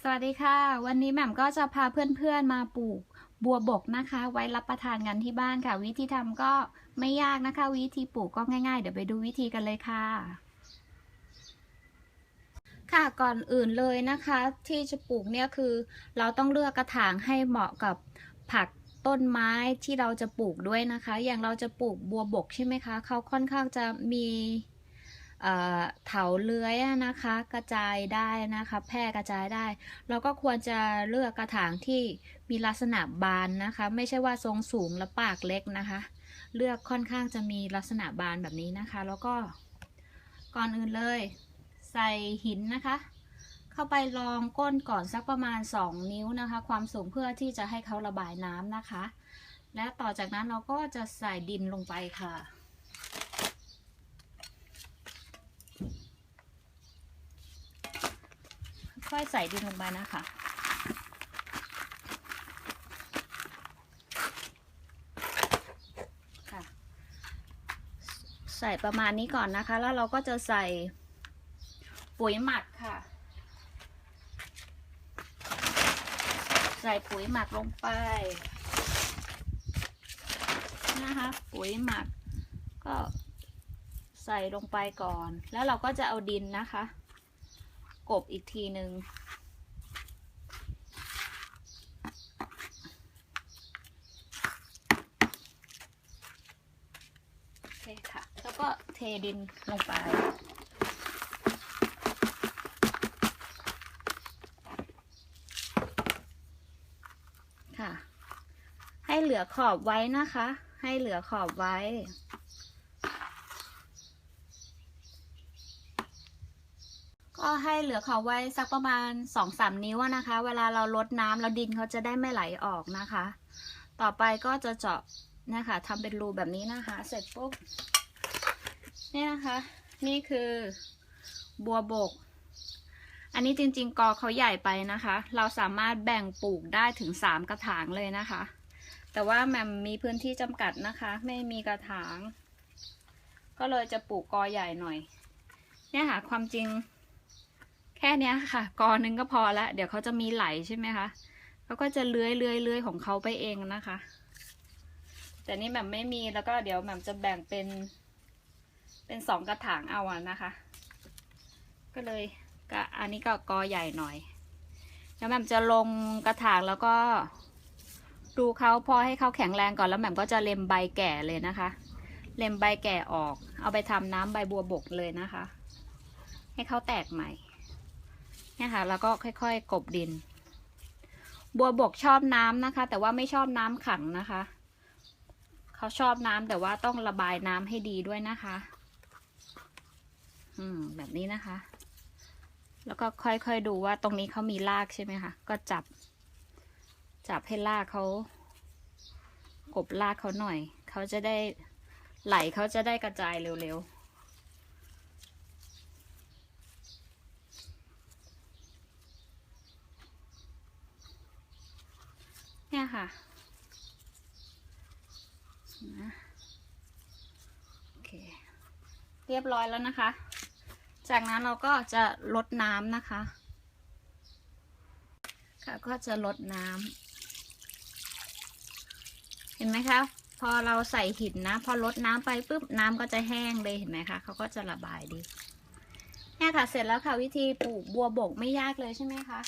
สวัสดีค่ะ วันนี้แหม่มก็จะพาเพื่อนๆมาปลูกบัวบกนะคะ ไว้รับประทานกันที่บ้านค่ะ วิธีทำก็ไม่ยากนะคะ วิธีปลูกก็ง่ายๆ เดี๋ยวไปดูวิธีกันเลยค่ะ ค่ะก่อนอื่นเลยนะคะ ที่จะปลูกเนี่ยคือ เราต้องเลือกกระถางให้เหมาะกับผักต้นไม้ที่เราจะปลูกด้วยนะคะ อย่างเราจะปลูกบัวบกใช่ไหมคะเขาค่อนข้างจะมี เถาเลื้อยนะคะ กระจายได้นะคะ แพร่กระจายได้ เราก็ควรจะเลือกกระถางที่มีลักษณะบานนะคะ ไม่ใช่ว่าทรงสูงและปากเล็กนะคะ เลือกค่อนข้างจะมีลักษณะบานแบบนี้นะคะ แล้วก็ก่อนอื่นเลย ใส่หินนะคะ เข้าไปรองก้นก่อนสักประมาณ 2 นิ้วนะคะ ความสูงเพื่อที่จะให้เขาระบายน้ำนะคะ และต่อจากนั้นเราก็จะใส่ดินลงไปค่ะ ค่อยๆใส่ดินลงไปนะคะ ค่ะ ใส่ประมาณนี้ก่อนนะคะ แล้วเราก็จะใส่ปุ๋ยหมักค่ะ ใส่ปุ๋ยหมักลงไป นะคะ ปุ๋ยหมักก็ใส่ลงไปก่อน แล้วเราก็จะเอาดินนะคะ กบอีกทีหนึ่งโอเคค่ะ แล้วก็เทดินลงไปค่ะ ให้เหลือขอบไว้นะคะ ให้เหลือขอบไว้ ก็ให้เหลือเขอบไว้สักประมาณสองสามนิ้วนะคะ เวลาเราลดน้ำแล้วดินเขาจะได้ไม่ไหลออกนะคะ ต่อไปก็จะเจาะนะคะทำเป็นรูแบบนี้นะคะ เสร็จปุ๊บนี่นะคะ นี่คือบัวบก อันนี้จริง ๆ กอเขาใหญ่ไปนะคะ เราสามารถแบ่งปลูกได้ถึงสามกระถางเลยนะคะ แต่ว่าแมมมีพื้นที่จำกัดนะคะ ไม่มีกระถาง ก็เลยจะปลูกกอใหญ่หน่อย เนี่ยค่ะความจริง แค่นี้ค่ะ กอหนึ่งก็พอละ เดี๋ยวเขาจะมีไหลใช่ไหมคะเขาก็จะเลื้อยเลื้อยเลื้อยของเขาไปเองนะคะ แต่นี่แบบไม่มีแล้วก็เดี๋ยวแหม่มจะแบ่งเป็น เป็นสองกระถางเอาอะนะคะ ก็เลยก็อันนี้ก็กอใหญ่หน่อย แล้วแหม่มจะลงกระถางแล้วก็ดูเขาพอให้เขาแข็งแรงก่อนแล้วแหม่มก็จะเล็มใบแก่เลยนะคะ เล็มใบแก่ออก เอาไปทำน้ำใบบัวบกเลยนะคะ ให้เขาแตกใหม่ เนี่ยค่ะแล้วก็ค่อยๆกบดิน บัวบกชอบน้ำนะคะ แต่ว่าไม่ชอบน้ำขังนะคะ เขาชอบน้ำแต่ว่าต้องระบายน้ำให้ดีด้วยนะคะ อืมแบบนี้นะคะ แล้วก็ค่อยๆดูว่าตรงนี้เขามีรากใช่ไหมคะก็จับ จับให้รากเขากบรากเขาหน่อย เขาจะได้ไหลเขาจะได้กระจายเร็วๆ เนี่ย ค่ะนะโอเคเรียบร้อยแล้วนะคะ จากนั้นเราก็จะลดน้ำนะคะ ค่ะก็จะลดน้ำเห็นไหมคะ พอเราใส่หินนะ พอลดน้ำไปปุ๊บน้ำก็จะแห้งเลยเห็นไหมคะเขาก็จะระบายดีเนี่ยค่ะเสร็จแล้วค่ะวิธีปลูกบัวบกไม่ยากเลยใช่ไหมคะ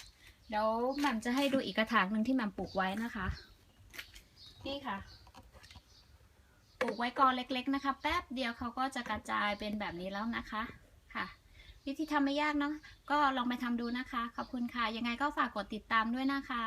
เดี๋ยวแหม่มจะให้ดูอีกกระถางหนึ่งที่แหม่มปลูกไว้นะคะ นี่ค่ะ ปลูกไว้กอเล็ก ๆ นะคะ แป๊บเดียวเขาก็จะกระจายเป็นแบบนี้แล้วนะคะค่ะ วิธีทำไม่ยากเนาะก็ลองไปทำดูนะคะ ขอบคุณค่ะ ยังไงก็ฝากกดติดตามด้วยนะคะ